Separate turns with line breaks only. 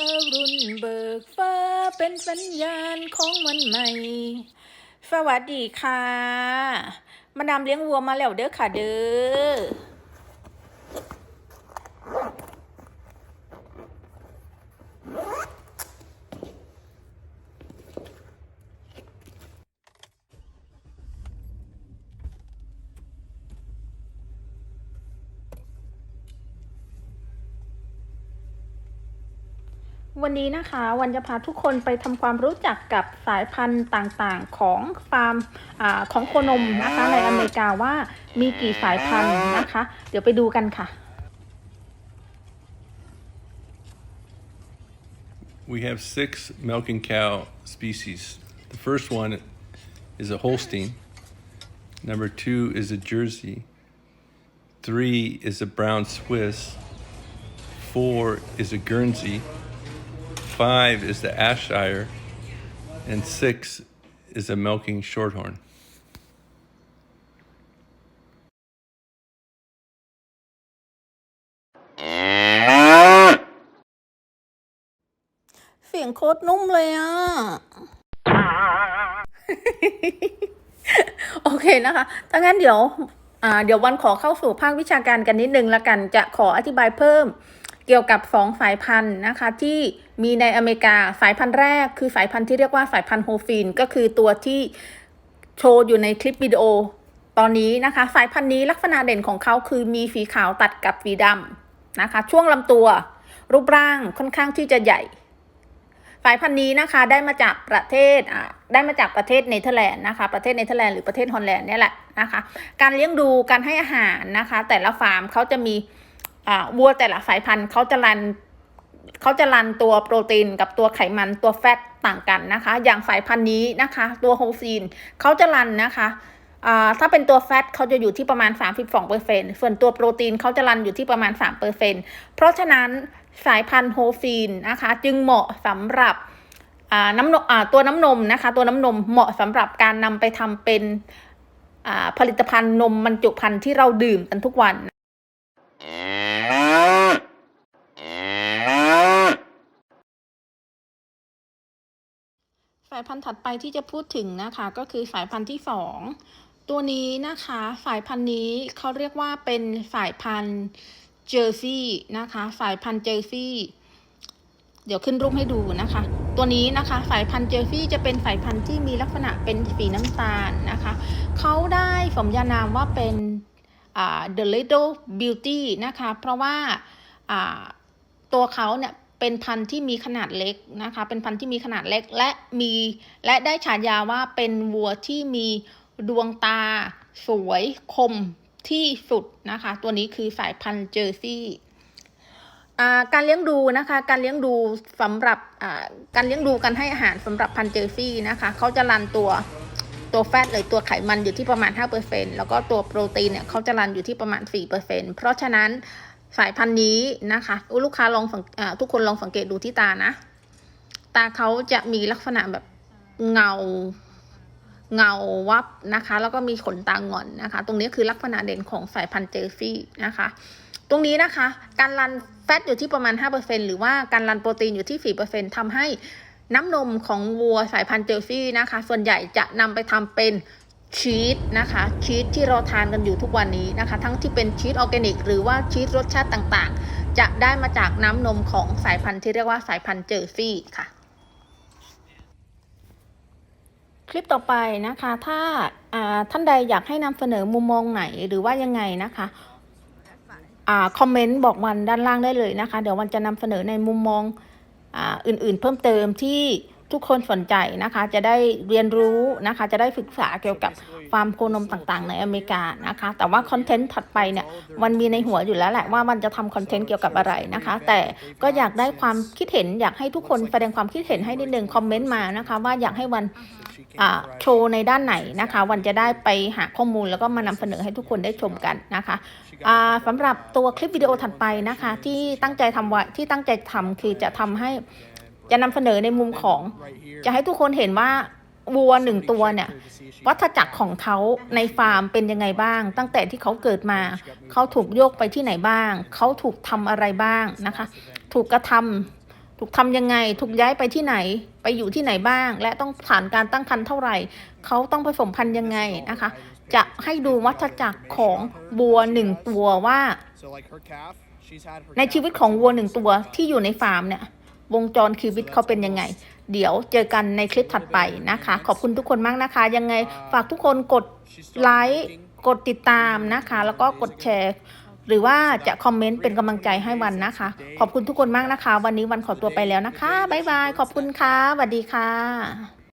อรุณเบิกฟ้าเป็นสัญญาณของวันใหม่ สวัสดีค่ะ มาดามเลี้ยงวัวมาแล้วเด้อค่ะเด้อ วันนี้นะคะวันจะพาทุกคนไปทำความรู้จักกับสายพันธุ์ต่างๆของฟาร์มอของโคนมนะคะในอเมริกาว่ามีกี่สายพันธุ์นะคะ เดี๋ยวไปดูกันค่ะ
We have six milking cow species. The first one is a Holstein. Number two is a Jersey. Three is a brown Swiss. Four is a Guernsey. Five is the Ashire, And six is a milking shorthorn.
เสียงโคตรนุ่มเลยอะโอเคนะคะ ถ้างั้นเดี๋ยว เดี๋ยววันขอเข้าสู่ภาควิชาการกันนิดนึงละกัน จะขออธิบายเพิ่ม เกี่ยวกับสองสายพันธุ์นะคะที่มีในอเมริกาสายพันธุ์แรก คือสายพันธุ์ที่เรียกว่าสายพันธุ์โฮฟีนก็คือตัวที่โชว์อยู่ในคลิปวิดีโอตอนนี้นะคะ สายพันธุ์นี้ลักษณะเด่นของเขาคือมีสีขาวตัดกับสีดำนะคะ ช่วงลำตัว รูปร่างค่อนข้างที่จะใหญ่ สายพันธุ์นี้นะคะได้มาจากประเทศอ่าได้มาจากประเทศเนเธอร์แลนด์นะคะประเทศเนเธอร์แลนด์หรือประเทศฮอลแลนด์เนี่ยแหละนะคะ การเลี้ยงดูการให้อาหารนะคะ แต่ละฟาร์มเขาจะมี วัวแต่ละสายพันธุ์เขาจะรันเขาจะรันตัวโปรตีนกับตัวไขมันตัวแฟตต่างกันนะคะ อย่างสายพันธุ์นี้นะคะ ตัวโฮฟีนเขาจะรันนะคะถ้าเป็นตัวแฟตเขาจะอยู่ที่ประมาณ 32เปอร์เซ็นส่วนตัวโปรตีนเขาจะรันอยู่ที่ประมาณ3เปอร์เซ็นเพราะฉะนั้นสายพันธุ์โฮฟีนนะคะ จึงเหมาะสำหรับน้ำนมตัวน้ำนมนะคะ ตัวน้ำนมเหมาะสำหรับการนำไปทำเป็นผลิตภัณฑ์นมบรรจุภัณฑ์ที่เราดื่มกันทุกวันายพันธุ์ถัดไปที่จะพูดถึงนะคะ ก็คือสายพันธุ์ที่สองตัวนี้นะคะ สายพันธุ์นี้เขาเรียกว่าเป็นสายพันธุ์เจอร์ซีย์นะคะ สายพันธุ์เจอร์ซีย์เดี๋ยวขึ้นรูปให้ดูนะคะ ตัวนี้นะคะ สายพันธุ์เจอร์ซี่จะเป็นสายพันธุ์ที่มีลักษณะเป็นสีน้ำตาลนะคะเขาได้สมญานามว่าเป็น the little beauty นะคะ เพราะว่าอ่าตัวเขาเนี่ย เป็นพันธุ์ที่มีขนาดเล็กนะคะ เป็นพันธุ์ที่มีขนาดเล็กและมีและได้ฉายาว่าเป็นวัวที่มีดวงตาสวยคมที่สุดนะคะ ตัวนี้คือสายพันธุ์เจอร์ซี่การเลี้ยงดูนะคะ การเลี้ยงดูสำหรับการเลี้ยงดูการให้อาหารสำหรับพันธุ์เจอร์ซี่นะคะเขาจะรันตัวตัวแฟตหรือตัวไขมันอยู่ที่ประมาณ 5%แล้วก็ตัวโปรตีนเนี่ยเขาจะรันอยู่ที่ประมาณ 4%เพราะฉะนั้น สายพันธุ์นี้นะคะลูกค้าลองสังทุกคนลองสังเกตดูที่ตานะ ตาเขาจะมีลักษณะแบบเงาเงาวับนะคะ แล้วก็มีขนตางอนนะคะ ตรงนี้คือลักษณะเด่นของสายพันธุ์เจอร์ซี่นะคะ ตรงนี้นะคะ การรันแฟตอยู่ที่ประมาณ 5%หรือว่าการรันโปรตีนอยู่ที่ 4%ทำให้น้ำนมของวัวสายพันธุ์เจลซี่นะคะ ส่วนใหญ่จะนำไปทำเป็น ชีสนะคะชีสที่เราทานกันอยู่ทุกวันนี้นะคะ ทั้งที่เป็นชีสออร์แกนิก หรือว่าชีสรสชาติต่างๆ จะได้มาจากน้ำนมของสายพันธุ์ที่เรียกว่าสายพันธุ์เจอร์ซี่ค่ะ คลิปต่อไปนะคะถ้าท่านใดอยากให้นำเสนอมุมมองไหนหรือว่ายังไงนะคะคอมเมนต์บอกวันด้านล่างได้เลยนะคะ เดี๋ยววันจะนำเสนอในมุมมองออื่นๆ เพิ่มเติมที่ ทุกคนสนใจนะคะ จะได้เรียนรู้นะคะ จะได้ศึกษาเกี่ยวกับฟาร์มโคนมต่างๆ ในอเมริกานะคะ แต่ว่าคอนเทนต์ถัดไปเนี่ยวันมีในหัวอยู่แล้วแหละว่ามันจะทำคอนเทนต์เกี่ยวกับอะไรนะคะ แต่ก็อยากได้ความคิดเห็นอยากให้ทุกคนแสดงความคิดเห็นให้นิดนึงคอมเมนต์มานะคะ ว่าอยากให้วันโชว์ในด้านไหนนะคะ วันจะได้ไปหาข้อมูลแล้วก็มานำเสนอให้ทุกคนได้ชมกันนะคะอ่าสำหรับตัวคลิปวิดีโอถัดไปนะคะ ที่ตั้งใจทำไว้ที่ตั้งใจทำคือจะทำให้ จะนำเสนอในมุมของ จะให้ทุกคนเห็นว่าวัวหนึ่งตัวเนี่ย วัฏจักรของเขาในฟาร์มเป็นยังไงบ้าง ตั้งแต่ที่เขาเกิดมา เขาถูกโยกไปที่ไหนบ้าง เขาถูกทำอะไรบ้างนะคะ ถูกกระทำถูกทำยังไง ถูกย้ายไปที่ไหน ไปอยู่ที่ไหนบ้าง และต้องผ่านการตั้งครรภ์เท่าไหร่ เขาต้องผสมพันธุ์ยังไงนะคะ จะให้ดูวัฏจักรของวัวหนึ่งตัวว่า
So like her calf, she's had her
ในชีวิตของวัวหนึ่งตัวที่อยู่ในฟาร์มเนี่ย วงจรชีวิตเขาเป็นยังไง เดี๋ยวเจอกันในคลิปถัดไปนะคะ ขอบคุณทุกคนมากนะคะ ยังไงฝากทุกคนกดไลค์กดติดตามนะคะ แล้วก็กดแชร์ หรือว่าจะคอมเมนต์เป็นกำลังใจให้วันนะคะ ขอบคุณทุกคนมากนะคะ วันนี้วันขอตัวไปแล้วนะคะบ๊ายบายขอบคุณค่ะสวัสดีค่ะ